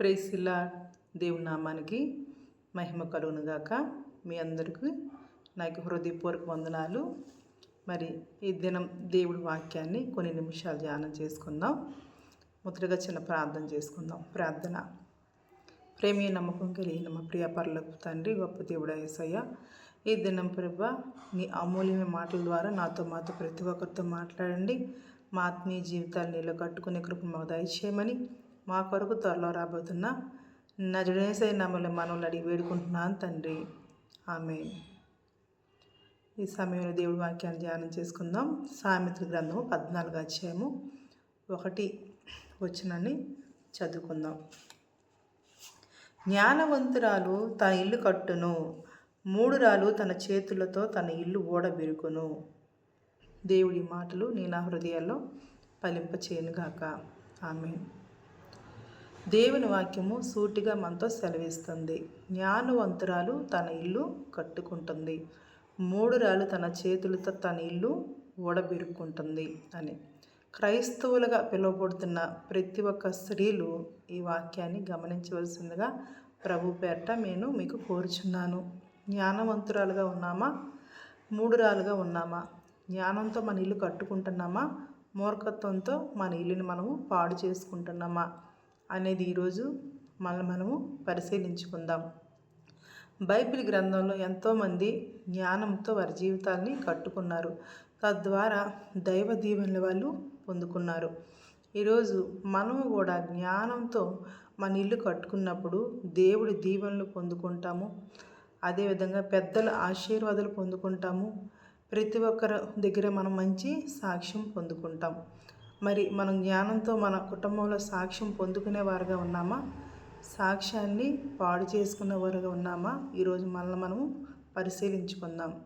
ప్రేసిలా దేవుని నామానికి మహిమ కలుగునుగాక. మీ అందరికీ నాకు హృదయపూర్వక వందనాలు. మరి ఈ దినం దేవుడి వాక్యాన్ని కొన్ని నిమిషాలు ధ్యానం చేసుకుందాం. మొదటగా చిన్న ప్రార్థన చేసుకుందాం. ప్రార్థన. ప్రేమి నమ్మకం కలిగిన మా ప్రియ పర్లకు తండ్రి గొప్ప దేవుడు ఏసయ్య ఈ దినం ప్రభ నీ అమూల్యమైన మాటల ద్వారా నాతో మాతో ప్రతి ఒక్కరితో మాట్లాడండి. మా ఆత్మీయ జీవితాలు నీళ్ళు కట్టుకునే కృప మాకు దయచేయమని మా కొరకు త్వరలో రాబోతున్న నజడేసై నమ్మల్ని మనవులు అడిగి వేడుకుంటున్నాను తండ్రి. ఆమె ఈ సమయంలో దేవుడి వాక్యాన్ని ధ్యానం చేసుకుందాం. సామెత్రి గ్రంథము పద్నాలుగు అధ్యాయము ఒకటి వచ్చినని చదువుకుందాం. జ్ఞానవంతురాలు తన ఇల్లు కట్టును మూడురాలు తన చేతులతో తన ఇల్లు ఓడబెరుకును దేవుడి మాటలు నీ నా హృదయాల్లో ఫలింపచేయనుగాక. ఆమె దేవుని వాక్యము సూటిగా మనతో సెలవిస్తుంది. జ్ఞానవంతురాలు తన ఇల్లు కట్టుకుంటుంది. మూడురాలు తన చేతులతో తన ఇల్లు ఓడబిరుక్కుంటుంది అని. క్రైస్తవులుగా పిలువబడుతున్న ప్రతి ఒక్క స్త్రీలు ఈ వాక్యాన్ని గమనించవలసిందిగా ప్రభు పేరట నేను మీకు కోరుచున్నాను. జ్ఞానవంతురాలుగా ఉన్నామా? మూడు రాలుగా ఉన్నామా? జ్ఞానంతో మన ఇల్లు కట్టుకుంటున్నామా? మూర్ఖత్వంతో మన ఇల్లుని మనము పాడు చేసుకుంటున్నామా? అనేది ఈరోజు మనల్ని మనము పరిశీలించుకుందాం. బైబిల్ గ్రంథంలో ఎంతోమంది జ్ఞానంతో వారి జీవితాల్ని కట్టుకున్నారు. తద్వారా దైవ దీవెనల వాళ్ళు పొందుకున్నారు. ఈరోజు మనము కూడా జ్ఞానంతో మన ఇల్లు కట్టుకున్నప్పుడు దేవుడి దీవెనలు పొందుకుంటాము. అదేవిధంగా పెద్దల ఆశీర్వాదాలు పొందుకుంటాము. ప్రతి ఒక్కరి దగ్గర మనం మంచి సాక్ష్యం పొందుకుంటాం. మరి మనం జ్ఞానంతో మన కుటుంబంలో సాక్ష్యం పొందుకునే వారుగా ఉన్నామా? సాక్ష్యాన్ని పాడు చేసుకునే వారుగా ఉన్నామా? ఈరోజు మనల్ని మనము పరిశీలించుకుందాం.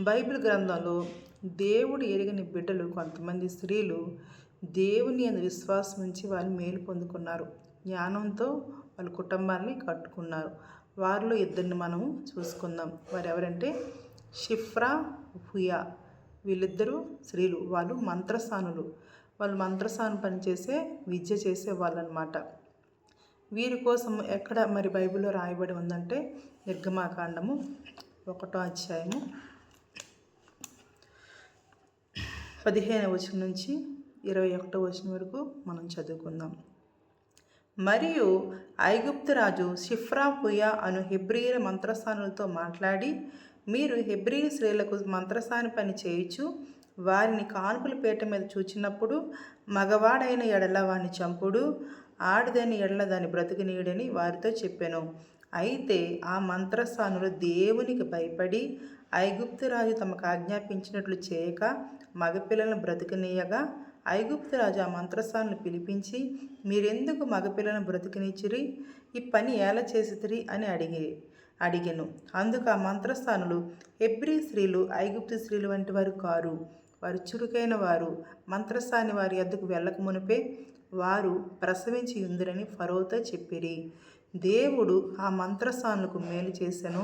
బైబిల్ గ్రంథంలో దేవుడు ఎరిగిన బిడ్డలు కొంతమంది స్త్రీలు దేవుని అని విశ్వాసం ఉంచి వాళ్ళు మేలు పొందుకున్నారు. జ్ఞానంతో వాళ్ళ కుటుంబాన్ని కట్టుకున్నారు. వారిలో ఇద్దరిని మనము చూసుకుందాం. వారు ఎవరంటే షిఫ్రా హుయా. వీళ్ళిద్దరూ స్త్రీలు. వాళ్ళు మంత్రస్థానులు వాళ్ళు మంత్రస్థానం పనిచేసే విద్య చేసే వాళ్ళు అనమాట వీరి కోసం ఎక్కడ మరి బైబిల్లో రాయబడి ఉందంటే నిర్గమాకాండము ఒకటో అధ్యాయము పదిహేను వచనం నుంచి ఇరవై ఒకటో వచనం వరకు మనం చదువుకుందాం. మరియు ఐగుప్తు రాజు షిఫ్రాపుయా అను హెబ్రియల మంత్రస్థానులతో మాట్లాడి మీరు హెబ్రీ స్త్రీలకు మంత్రస్థాని పని చేయొచ్చు వారిని కానుపుల పీట మీద చూచినప్పుడు మగవాడైన ఎడల వాని చంపుడు ఆడదని ఎడల దాని బ్రతుకునీయుడని వారితో చెప్పాను. అయితే ఆ మంత్రస్థానులు దేవునికి భయపడి ఐగుప్తు రాజు తమకు ఆజ్ఞాపించినట్లు చేయక మగపిల్లలను బ్రతుకునీయగా ఐగుప్తు రాజు ఆ మంత్రస్థానులు పిలిపించి మీరెందుకు మగపిల్లలను బ్రతికినిచ్చిరి ఈ పని ఎలా చేసితిరి? అని అడిగి అడిగాను. అందుకు ఆ మంత్రస్థానులు ఎబ్రి స్త్రీలు ఐగుప్తు స్త్రీలు వంటి వారు కారు. వారు చురుకైన వారు మంత్రసాని వారి ఎద్దకు వెళ్ళక మునిపే వారు ప్రసవించి ఉందిరని ఫరోతో చెప్పిరి. దేవుడు ఆ మంత్రసానులకు మేలు చేశాను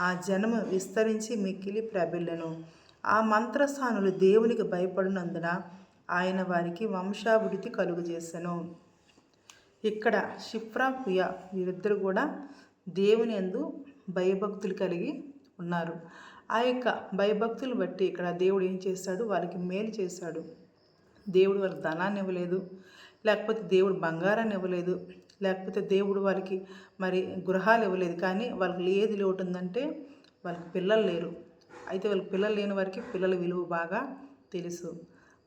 ఆ జనము విస్తరించి మిక్కిలి ప్రబిల్లను. ఆ మంత్రస్థానులు దేవునికి భయపడినందున ఆయన వారికి వంశాభివృద్ధి కలుగజేశాను ఇక్కడ షిఫ్రా పుయ వీరిద్దరు కూడా దేవుని ఎందు భయభక్తులు కలిగి ఉన్నారు. ఆ యొక్క భయభక్తులు బట్టి ఇక్కడ దేవుడు ఏం చేస్తాడు? వాళ్ళకి మేలు చేశాడు దేవుడు వాళ్ళకి ధనాన్ని ఇవ్వలేదు. లేకపోతే దేవుడు బంగారాన్ని ఇవ్వలేదు. లేకపోతే దేవుడు వాళ్ళకి మరి గృహాలు ఇవ్వలేదు. కానీ వాళ్ళకి ఏది లోటు వాళ్ళకి పిల్లలు లేరు. అయితే వాళ్ళకి పిల్లలు లేని వారికి పిల్లల విలువ బాగా తెలుసు.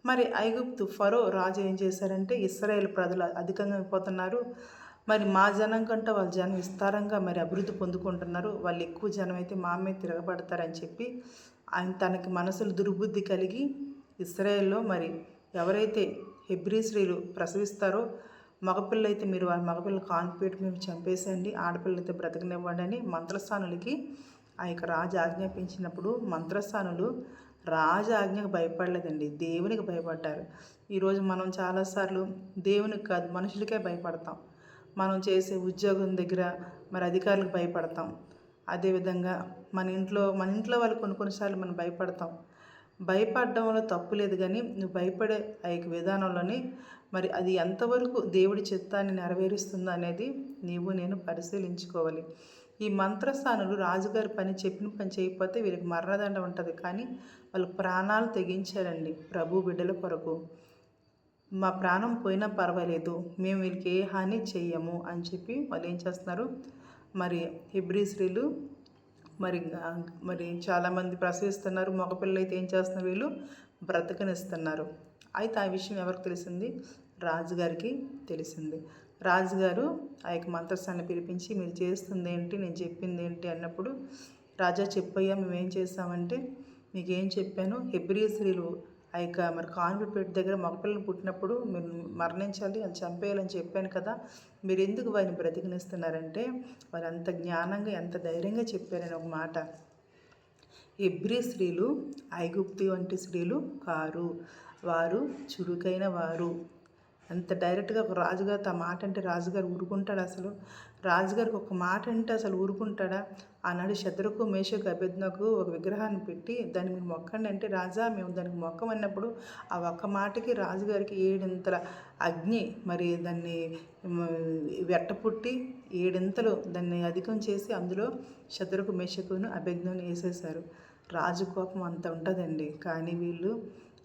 మరి ఐగుప్తు ఫరో రాజు ఏం చేశారంటే ఇస్రాయేల్ ప్రజలు అధికంగా అయిపోతున్నారు మరి మా జనం కంటే వాళ్ళ జనం విస్తారంగా మరి అభివృద్ధి పొందుకుంటున్నారు. వాళ్ళు ఎక్కువ జనం అయితే మా మీద తిరగబడతారని చెప్పి ఆయన తనకి మనసులు దుర్బుద్ధి కలిగి ఇస్రాయేల్లో మరి ఎవరైతే హెబ్రి స్త్రీలు ప్రసవిస్తారో మగపిల్ల అయితే మీరు వాళ్ళ మగపిల్ల కాన్పేట్ మేము చంపేసండి ఆడపిల్ల అయితే బ్రతకనివ్వండి అని మంత్రస్థానులకి ఆ యొక్క రాజు ఆజ్ఞాపించినప్పుడు మంత్రస్థానులు రాజు ఆజ్ఞకు భయపడలేదండి. దేవునికి భయపడ్డారు. ఈరోజు మనం చాలాసార్లు దేవునికి కాదు మనుషులకే భయపడతాం. మనం చేసే ఉద్యోగం దగ్గర మరి అధికారులకు భయపడతాం. అదేవిధంగా మన ఇంట్లో మన ఇంట్లో వాళ్ళు కొన్ని కొన్నిసార్లు మనం భయపడతాం. భయపడడంలో తప్పు లేదు కానీ నువ్వు భయపడే ఆ యొక్క విధానంలోని మరి అది ఎంతవరకు దేవుడి చిత్తాన్ని నెరవేరుస్తుందో అనేది నీవు నేను పరిశీలించుకోవాలి. ఈ మంత్రస్థానులు రాజుగారి పని చెప్పిన పని చేయకపోతే వీళ్ళకి మరణదండ ఉంటుంది. కానీ వాళ్ళు ప్రాణాలు తెగించారండి ప్రభు బిడ్డల కొరకు. మా ప్రాణం పోయినా పర్వాలేదు. మేము వీళ్ళకి ఏ హాని చెయ్యము అని చెప్పి వాళ్ళు ఏం చేస్తున్నారు? మరి హిబ్రీ స్త్రీలు మరి మరి చాలామంది ప్రసవిస్తున్నారు. మగపిల్లలు అయితే ఏం చేస్తున్నారు? వీళ్ళు బ్రతకనిస్తున్నారు. అయితే ఆ విషయం ఎవరికి తెలిసింది? రాజుగారికి తెలిసింది. రాజుగారు ఆ యొక్క మంత్రస్థాన్ని పిలిపించి మీరు చేస్తుంది ఏంటి? నేను చెప్పింది ఏంటి? అన్నప్పుడు రాజా చెప్పయ్యా మేము ఏం చేస్తామంటే మీకు ఏం చెప్పాను? హెబ్రీ స్త్రీలు ఆ యొక్క మరి కాన్విపేట దగ్గర మగపిల్లలు పుట్టినప్పుడు మీరు మరణించాలి అని చంపేయాలని చెప్పాను కదా మీరు ఎందుకు వారిని బ్రతికినిస్తున్నారంటే వారు అంత జ్ఞానంగా ఎంత ధైర్యంగా చెప్పారని ఒక మాట. ఎబ్రి స్త్రీలు ఐగుప్తి వంటి స్త్రీలు కారు వారు చురుకైన వారు. అంత డైరెక్ట్గా ఒక రాజుగారు తమ మాట అంటే రాజుగారు ఊరుకుంటాడు అసలు. రాజుగారికి ఒక మాట అంటే అసలు ఊరుకుంటాడా? ఆనాడు శత్రుకు మేషకు అభ్యర్థనకు ఒక విగ్రహాన్ని పెట్టి దాన్ని మీరు మొక్కండి అంటే రాజా మేము దానికి మొక్కమన్నప్పుడు ఆ ఒక్క మాటకి రాజుగారికి ఏడింతల అగ్ని మరి దాన్ని వెట్టపుట్టి ఏడింతలు దాన్ని అధికం చేసి అందులో శత్రుకు మేషకును అభ్యర్థను వేసేశారు. రాజు కోపం అంత ఉంటుందండి. కానీ వీళ్ళు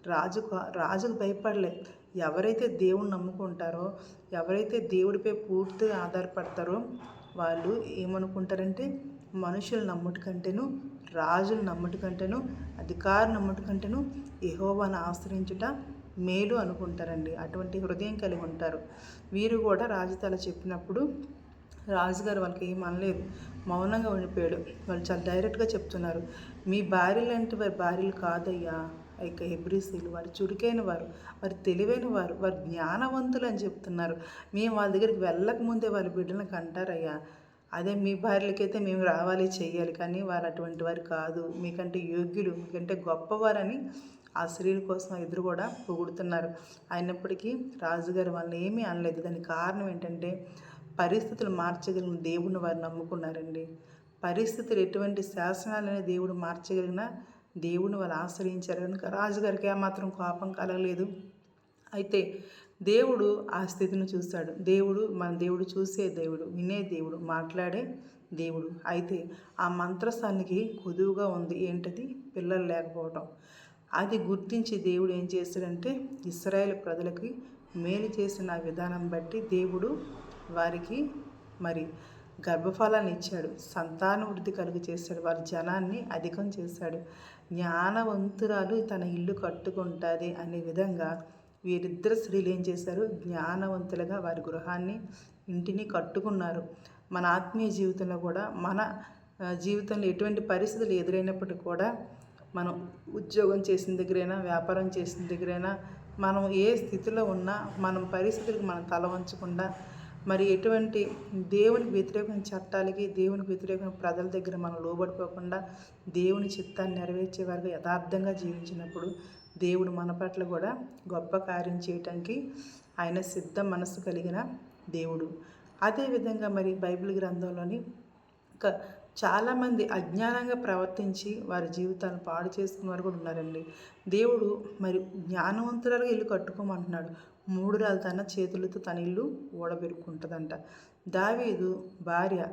రాజు రాజుకు భయపడలే. ఎవరైతే దేవుని నమ్ముకుంటారో ఎవరైతే దేవుడిపై పూర్తిగా ఆధారపడతారో వాళ్ళు ఏమనుకుంటారంటే మనుషులు నమ్ముటి కంటేను రాజులు నమ్ముటి కంటేను అధికారు నమ్ముటి కంటేను యహోవాను ఆశ్రయించుట మేలు అనుకుంటారండి. అటువంటి హృదయం కలిగి ఉంటారు. వీరు కూడా రాజు తల చెప్పినప్పుడు రాజుగారు వాళ్ళకి ఏం అనలేదు. మౌనంగా ఉండిపోయాడు. వాళ్ళు చాలా డైరెక్ట్గా చెప్తున్నారు. మీ భార్యలు అంటే వారి భార్యలు కాదయ్యా. యొక్క హెబ్రిసీలు వారు చురుకైన వారు వారు తెలివైన వారు వారు జ్ఞానవంతులు అని చెప్తున్నారు. మేము వాళ్ళ దగ్గరికి వెళ్ళకముందే వాళ్ళ బిడ్డలను కంటారయ్యా. అదే మీ భార్యలకైతే మేము రావాలి చెయ్యాలి కానీ వారు అటువంటి వారు కాదు. మీకంటే యోగ్యులు మీకంటే గొప్పవారని ఆ స్త్రీల కోసం ఎదురు కూడా పొగుడుతున్నారు. అయినప్పటికీ రాజుగారు వాళ్ళని ఏమీ అనలేదు. దానికి కారణం ఏంటంటే పరిస్థితులు మార్చగలిగిన దేవుడిని వారు నమ్ముకున్నారండి. పరిస్థితులు ఎటువంటి శాసనాలనే దేవుడు మార్చగలిగిన దేవుని వాళ్ళు ఆశ్రయించారు కనుక రాజుగారికి ఏమాత్రం కోపం కలగలేదు. అయితే దేవుడు ఆ స్థితిని చూశాడు దేవుడు మన దేవుడు చూసే దేవుడు వినే దేవుడు మాట్లాడే దేవుడు. అయితే ఆ మంత్రస్థానికి కొదువుగా ఉంది ఏంటది? పిల్లలు లేకపోవటం. అది గుర్తించి దేవుడు ఏం చేశాడంటే ఇస్రాయేల్ ప్రజలకి మేలు చేసిన విధానం బట్టి దేవుడు వారికి మరి గర్భఫలాన్ని ఇచ్చాడు. సంతాన వృద్ధి కలుగు చేశాడు వారి జనాన్ని అధికం చేశాడు జ్ఞానవంతురాలు తన ఇల్లు కట్టుకుంటుంది అనే విధంగా వీరిద్దరు స్త్రీలు ఏం చేశారు? జ్ఞానవంతులుగా వారి గృహాన్ని ఇంటిని కట్టుకున్నారు. మన ఆత్మీయ జీవితంలో కూడా మన జీవితంలో ఎటువంటి పరిస్థితులు ఎదురైనప్పటికీ కూడా మనం ఉద్యోగం చేసిన దగ్గరైనా వ్యాపారం చేసిన దగ్గరైనా మనం ఏ స్థితిలో ఉన్నా మనం పరిస్థితులకు మనం తల వంచకుండా మరి ఎటువంటి దేవునికి వ్యతిరేకమైన చట్టాలకి దేవునికి వ్యతిరేకమైన ప్రజల దగ్గర మనం లోబడిపోకుండా దేవుని చిత్తాన్ని నెరవేర్చే వారికి యథార్థంగా జీవించినప్పుడు దేవుడు మన పట్ల కూడా గొప్ప కార్యం చేయటానికి ఆయన సిద్ధ మనస్సు కలిగిన దేవుడు. అదేవిధంగా మరి బైబిల్ గ్రంథంలోని చాలామంది అజ్ఞానంగా ప్రవర్తించి వారి జీవితాలను పాడు చేసుకున్న వారు కూడా ఉన్నారండి. దేవుడు మరి జ్ఞానవంతురాలుగా ఇల్లు కట్టుకోమంటున్నాడు. మూడు రాలు తన చేతులతో తన ఇల్లు ఓడబెరుక్కుంటుందంట దావీదు భార్య.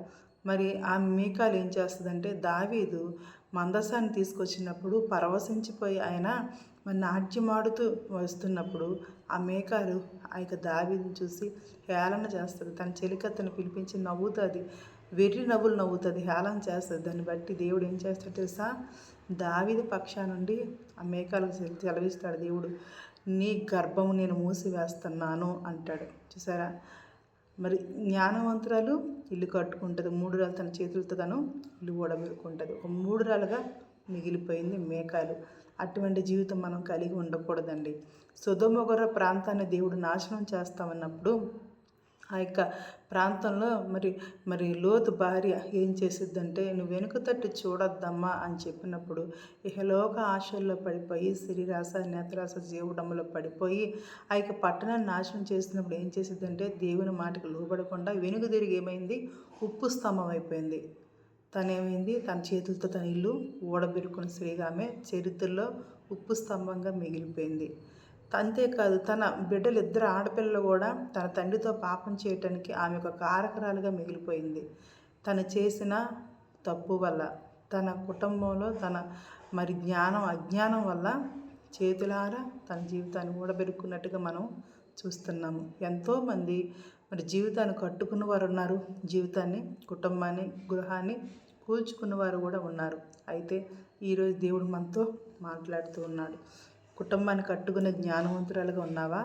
మరి ఆ మేకాలు ఏం చేస్తుందంటే దావీదు మందసాన్ని తీసుకొచ్చినప్పుడు పరవశించిపోయి ఆయన మరి నాట్యమాడుతూ వస్తున్నప్పుడు ఆ మేకాలు ఆ యొక్క దావీని చూసి హేళన చేస్తుంది తన చెలికత్తను పిలిపించి నవ్వుతుంది. వెర్రి నవ్వులు నవ్వుతుంది హేళన చేస్తుంది. దాన్ని బట్టి దేవుడు ఏం చేస్తాడు తెలుసా? దావిది పక్షా నుండి ఆ మేకాలకు సెలవిస్తాడు దేవుడు. నీ గర్భము నేను మూసివేస్తున్నాను అంటాడు. చూసారా? మరి జ్ఞానవంతురాలు ఇల్లు కట్టుకుంటుంది మూడు రాళ్ళు తన చేతులతో తను ఇల్లు ఓడబెరుకుంటుంది ఒక మూడు రాలుగా మిగిలిపోయింది మేకాలు. అటువంటి జీవితం మనం కలిగి ఉండకూడదండి. సుధమొగర ప్రాంతాన్ని దేవుడు నాశనం చేస్తామన్నప్పుడు ఆ యొక్క ప్రాంతంలో మరి మరి లోతు భార్య ఏం చేసిద్దంటే నువ్వు వెనుక తట్టు చూడొద్దమ్మా అని చెప్పినప్పుడు ఇహలోక ఆశల్లో పడిపోయి శరీరాస నేత్రాస జీవుడమ్మలో పడిపోయి ఆ యొక్క పట్టణాన్ని నాశనం చేసినప్పుడు ఏం చేసిద్దంటే దేవుని మాటకు లోబడకుండా వెనుక తిరిగి ఏమైంది? ఉప్పు స్తంభం అయిపోయింది. తనేమైంది? తన చేతులతో తన ఇల్లు ఓడబెరుకుని స్త్రీగా ఆమె చరిత్రలో ఉప్పు స్తంభంగా మిగిలిపోయింది. అంతేకాదు తన బిడ్డలు ఇద్దరు ఆడపిల్లలు కూడా తన తండ్రితో పాపం చేయటానికి ఆమె ఒక కారకరాలుగా మిగిలిపోయింది. తను చేసిన తప్పు వల్ల తన కుటుంబంలో తన మరి జ్ఞానం అజ్ఞానం వల్ల చేతులారా తన జీవితాన్ని ఊడబెరుక్కున్నట్టుగా మనం చూస్తున్నాము ఎంతోమంది మరి జీవితాన్ని కట్టుకున్న వారు ఉన్నారు. జీవితాన్ని కుటుంబాన్ని గృహాన్ని కూల్చుకున్న వారు కూడా ఉన్నారు. అయితే ఈరోజు దేవుడు మనతో మాట్లాడుతూ ఉన్నాడు. కుటుంబాన్ని కట్టుకునే జ్ఞానవంతురాలుగా ఉన్నావా?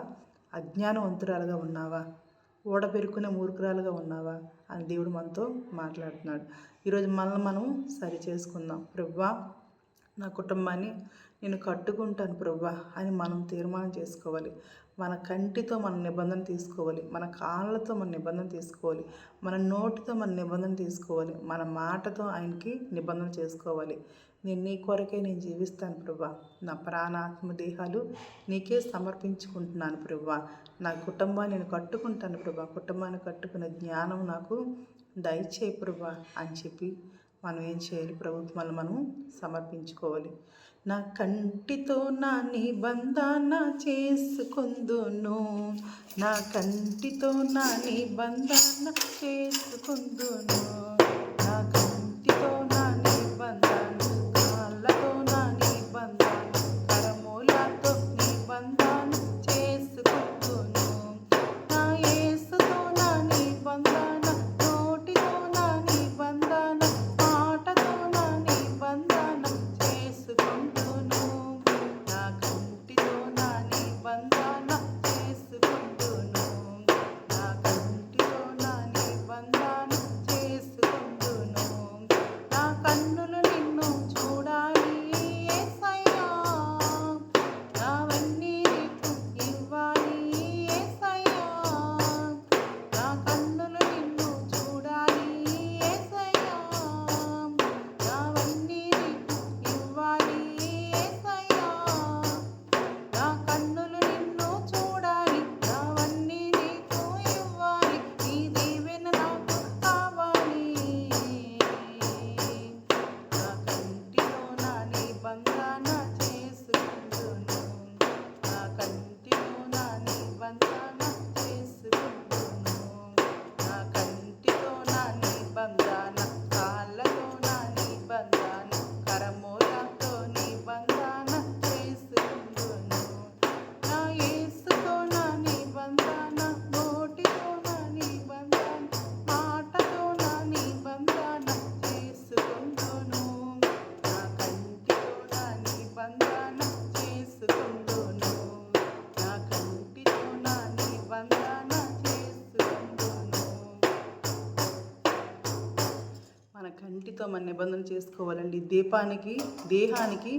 అజ్ఞానవంతురాలుగా ఉన్నావా? ఓడబెరుకునే మూర్ఖురాలుగా ఉన్నావా? అని దేవుడు మనతో మాట్లాడుతున్నాడు. ఈరోజు మనల్ని మనం సరి చేసుకుందాం. ప్రవ్వా నా కుటుంబాన్ని నేను కట్టుకుంటాను ప్రవ్వా అని మనం తీర్మానం చేసుకోవాలి. మన కంటితో మన నిబంధన తీసుకోవాలి. మన కాళ్ళతో మన నిబంధన తీసుకోవాలి. మన నోటితో మన నిబంధన తీసుకోవాలి. మన మాటతో ఆయనకి నిబంధన చేసుకోవాలి. నేను నీ కొరకే నేను జీవిస్తాను ప్రభా. నా ప్రాణాత్మ దేహాలు నీకే సమర్పించుకుంటున్నాను ప్రభా. నా కుటుంబాన్ని నేను కట్టుకుంటాను ప్రభా. కుటుంబాన్ని కట్టుకునే జ్ఞానం నాకు దయచేయి ప్రభా అని చెప్పి మనం ఏం చేయాలి ప్రభుత్వాలు మనం సమర్పించుకోవాలి. నా కంటితో నా నిబంధన చేసుకుందును. నా కంటితో నా నిబంధన చేసుకుందును. నా కంటితో నా నిబంధన నిబంధన చేసుకోవాలండి. దీపానికి దేహానికి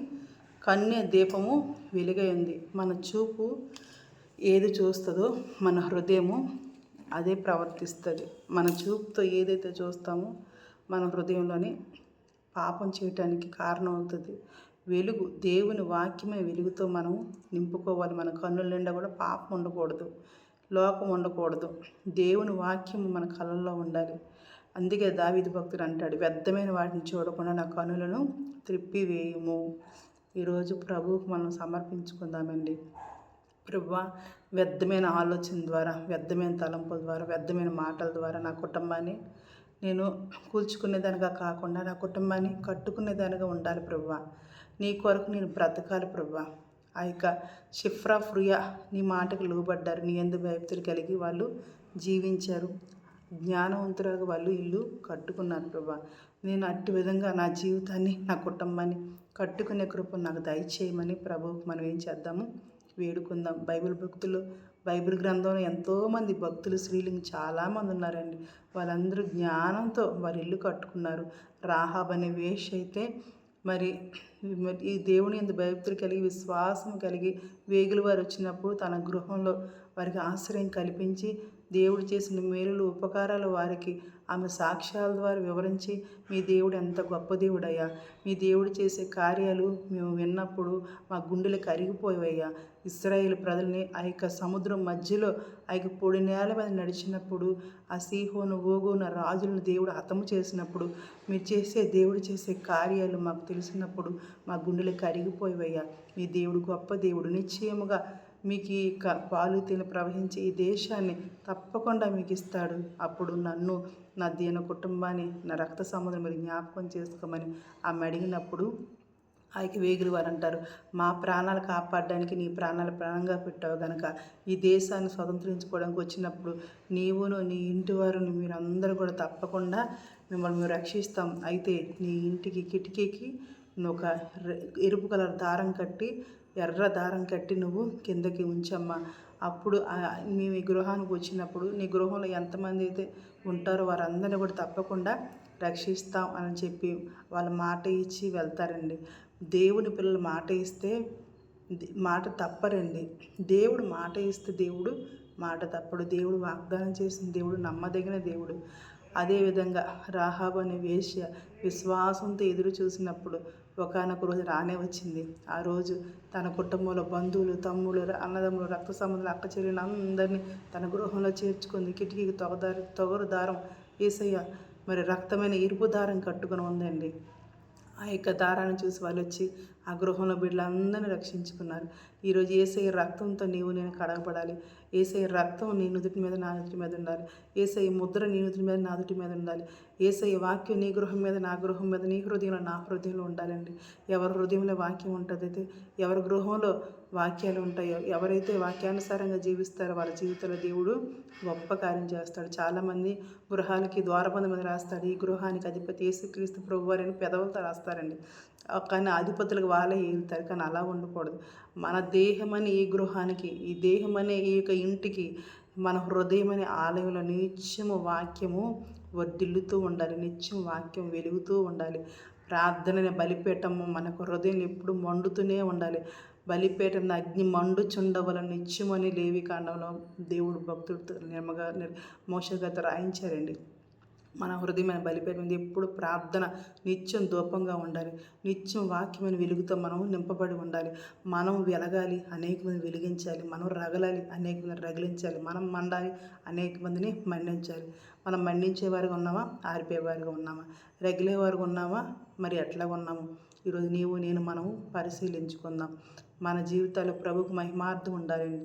కన్నే దీపము వెలుగై ఉంది మన చూపు ఏది చూస్తుందో మన హృదయము అదే ప్రవర్తిస్తుంది. మన చూపుతో ఏదైతే చూస్తామో మన హృదయంలోని పాపం చేయటానికి కారణం అవుతుంది వెలుగు దేవుని వాక్యమే వెలుగుతో మనం నింపుకోవాలి. మన కన్నుల నిండా కూడా పాపం ఉండకూడదు. లోకం ఉండకూడదు. దేవుని వాక్యం మన కళ్ళల్లో ఉండాలి. అందుకే దావిది భక్తుడు అంటాడు వ్యర్థమైన వాటిని చూడకుండా నా కనులను త్రిప్పివేయము. ఈరోజు ప్రభువుకు మనం సమర్పించుకుందామండి. ప్రభు వ్యర్థమైన ఆలోచన ద్వారా వ్యర్థమైన తలంపుల ద్వారా వ్యర్థమైన మాటల ద్వారా నా కుటుంబాన్ని నేను కూల్చుకునేదానిగా కాకుండా నా కుటుంబాన్ని కట్టుకునేదానిగా ఉండాలి ప్రభు. నీ కొరకు నేను బ్రతకాలి ప్రభు. ఆ యొక్క షిఫ్రా ఫ్రియా నీ మాటకు లోబడ్డారు. నీ ఎందు భయభక్తులు కలిగి వాళ్ళు జీవించారు. జ్ఞానవంతురాగా వాళ్ళు ఇల్లు కట్టుకున్నారు ప్రభా. నేను అట్టి విధంగా నా జీవితాన్ని నా కుటుంబాన్ని కట్టుకునే కృప నాకు దయచేయమని ప్రభువుకు మనం ఏం చేద్దాము? వేడుకుందాం. బైబిల్ భక్తులు బైబిల్ గ్రంథంలో ఎంతోమంది భక్తులు స్త్రీలింగ్ చాలామంది ఉన్నారండి. వాళ్ళందరూ జ్ఞానంతో వారి ఇల్లు కట్టుకున్నారు. రాహాబ్ అనే వేష్ అయితే మరి మరి ఈ దేవుని ఎందు భయభక్తులు కలిగి విశ్వాసం కలిగి వేగులు వారు వచ్చినప్పుడు తన గృహంలో వారికి ఆశ్రయం కల్పించి దేవుడు చేసిన మేలులు ఉపకారాలు వారికి ఆమె సాక్ష్యాల ద్వారా వివరించి మీ దేవుడు ఎంత గొప్ప దేవుడయ్యా. మీ దేవుడు చేసే కార్యాలు మేము విన్నప్పుడు మా గుండెలు కరిగిపోయాయ్యా. ఇస్రాయేల్ ప్రజల్ని ఆ యొక్క సముద్రం మధ్యలో ఆ యొక్క పొడి నేల మీద నడిచినప్పుడు ఆ సీహోను ఓగోన రాజులను దేవుడు హతము చేసినప్పుడు మీరు చేసే దేవుడు చేసే కార్యాలు మాకు తెలిసినప్పుడు మా గుండెలు కరిగిపోయాయ్యా. మీ దేవుడు గొప్ప దేవుడు. నిశ్చయముగా మీకు ఈ క- పాలు తేనె ప్రవహించే ఈ దేశాన్ని తప్పకుండా మీకు ఇస్తాడు. అప్పుడు నన్ను నా దీన కుటుంబాన్ని నా రక్త సంబంధం మీరు జ్ఞాపకం చేసుకోమని ఆమె అడిగినప్పుడు ఆయనకి వేగిరి వారు అంటారు మా ప్రాణాలు కాపాడడానికి నీ ప్రాణాలు ప్రాణంగా పెట్టావు గనక ఈ దేశాన్ని స్వతంత్రించుకోవడానికి వచ్చినప్పుడు నీవును నీ ఇంటి వారుని మీరు కూడా తప్పకుండా మిమ్మల్ని మేము రక్షిస్తాం. అయితే నీ ఇంటికి కిటికీకి నువ్వు ఒక రె- ఎరుపు కలర్ దారం కట్టి ఎర్ర దారం కట్టి నువ్వు కిందకి ఉంచమ్మా. అప్పుడు మేము ఈ గృహానికి వచ్చినప్పుడు నీ గృహంలో ఎంతమంది అయితే ఉంటారో వారందరినీ కూడా తప్పకుండా రక్షిస్తాం అని చెప్పి వాళ్ళ మాట ఇచ్చి వెళ్తారండి. దేవుని పిల్లలు మాట ఇస్తే మాట తప్పరండి. దేవుడు మాట ఇస్తే దేవుడు మాట తప్పడు. దేవుడు వాగ్దానం చేసిన దేవుడు నమ్మదగిన దేవుడు. అదేవిధంగా రాహాబు అనే వేశ్య విశ్వాసంతో ఎదురు చూసినప్పుడు ఒకనొక రోజు రానే వచ్చింది. ఆ రోజు తన కుటుంబంలో బంధువులు తమ్ముడు అన్నదమ్ములు రక్త సంబంధాలు అక్క చెల్లెలు అందరినీ తన గృహంలో చేర్చుకుంది. కిటికీకి తొగదారి తొగరు దారం. ఏసయ్య మరి రక్తమైన ఇరుపు దారం కట్టుకొని ఉందండి. ఆ యొక్క దారాన్ని చూసి వాళ్ళు వచ్చి ఆ గృహంలో బిడ్డలందరినీ రక్షించుకున్నారు. ఈరోజు ఏసఐ రక్తంతో నీవు నేను కడగబడాలి. ఏసఐ రక్తం నీ నుదుటి మీద నా నుదుటి మీద ఉండాలి. ఏసఐ ముద్ర నీ నుదుటి మీద నా నుదుటి మీద ఉండాలి. ఏసఐ వాక్యం నీ గృహం మీద నా గృహం మీద నీ హృదయంలో నా హృదయంలో ఉండాలండి. ఎవరి హృదయంలో వాక్యం ఉంటుందైతే ఎవరి గృహంలో వాక్యాలు ఉంటాయో ఎవరైతే వాక్యానుసారంగా జీవిస్తారో వాళ్ళ జీవితంలో దేవుడు గొప్ప కార్యం చేస్తాడు. చాలామంది గృహాలకి ద్వారబంధం మీద రాస్తాడు. ఈ గృహానికి అధిపతి యేసుక్రీస్తు ప్రభువారిని పెదవులతో రాస్తారండి. కానీ అధిపతులకు వాళ్ళే ఏలుతారు కానీ అలా ఉండకూడదు. మన దేహమని ఈ గృహానికి ఈ దేహమనే ఈ యొక్క ఇంటికి మన హృదయం ఆలయంలో నిత్యము వాక్యము వర్దిల్లుతూ ఉండాలి. నిత్యం వాక్యం వెలుగుతూ ఉండాలి. ప్రార్థనని బలిపేటము మనకు హృదయం ఎప్పుడు మండుతూనే ఉండాలి. బలిపేటం అగ్ని మండుచుండవల నిత్యమని లేవి కాండంలో దేవుడు భక్తుడితో నిర్మగా నిర్ మోసగత రాయించారండి. మన హృదయమైన బలిపీఠం ఎప్పుడు ప్రార్థన నిత్యం ధూపంగా ఉండాలి. నిత్యం వాక్యమైన వెలుగుతో మనం నింపబడి ఉండాలి. మనం వెలగాలి అనేక మంది వెలిగించాలి. మనం రగలాలి అనేక మంది రగిలించాలి. మనం మండాలి అనేక మందిని మండించాలి. మనం మండించేవారుగా ఉన్నామా? ఆరిపోయేవారుగా ఉన్నామా? రగిలేవారుగా ఉన్నామా? మరి ఎట్లా ఉన్నాము? ఈరోజు నీవు నేను మనము పరిశీలించుకుందాం. మన జీవితాల్లో ప్రభుకు మహిమార్థం ఉండాలండి.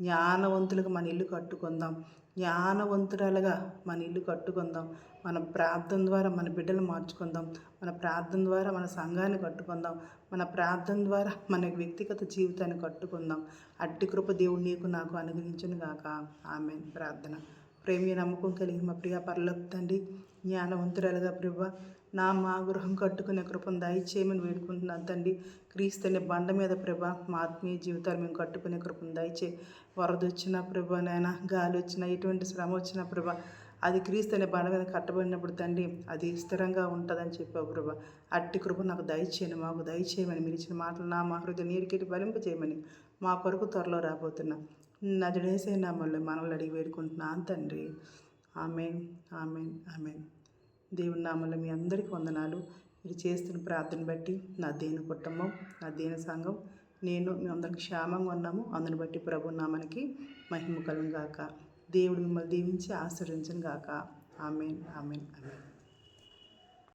జ్ఞానవంతులకు మన ఇల్లు కట్టుకుందాం. జ్ఞానవంతురాలుగా మన ఇల్లు కట్టుకుందాం. మన ప్రార్థన ద్వారా మన బిడ్డలు మార్చుకుందాం. మన ప్రార్థన ద్వారా మన సంఘాన్ని కట్టుకుందాం. మన ప్రార్థన ద్వారా మన వ్యక్తిగత జీవితాన్ని కట్టుకుందాం. అట్టి కృప దేవుడు నీకు నాకు అనుగ్రహించును గాక. ఆమె ప్రార్థన. ప్రేమ నమ్మకం కలిగి మా ప్రియ పరలోకి తండ్రి జ్ఞానవంతురాలుగా ప్రభా నా మా గృహం కట్టుకునే కృపను దయచేయమని వేడుకుంటున్నాను తండ్రి. క్రీస్తుని బండ మీద ప్రభా మా ఆత్మీయ జీవితాలు మేము కట్టుకునే కృపను దయచే వరద వచ్చినా ప్రభా నాయన గాలి వచ్చినా ఎటువంటి శ్రమ వచ్చినా ప్రభా అది క్రీస్తు అనే బండ మీద కట్టబడినప్పుడు తండ్రి అది స్థిరంగా ఉంటుందని చెప్పావు ప్రభా. అట్టి కృప నాకు దయచేయను మాకు దయచేయమని మీరు ఇచ్చిన మాటలు నా మా హృదయ నీరుకెట్టి బలింప చేయమని మా కొరకు త్వరలో రాబోతున్నా. నజడేసే నామల్లో మనల్ని అడిగి వేడుకుంటున్నాను తండ్రి. Amen amen amen. దేవుని నామల్లో మీ అందరికీ వందనాలు. మీరు చేస్తున్న ప్రార్థన బట్టి నా దేని కుటుంబం నా దేని సంఘం నేను మీ అందరికి క్షేమంగా ఉన్నాము. అందుని బట్టి ప్రభు నామనికి మహిమ కలుగును గాక. దేవుడు మిమ్మల్ని దీవించి ఆశ్రయించను గాక. Amen amen amen.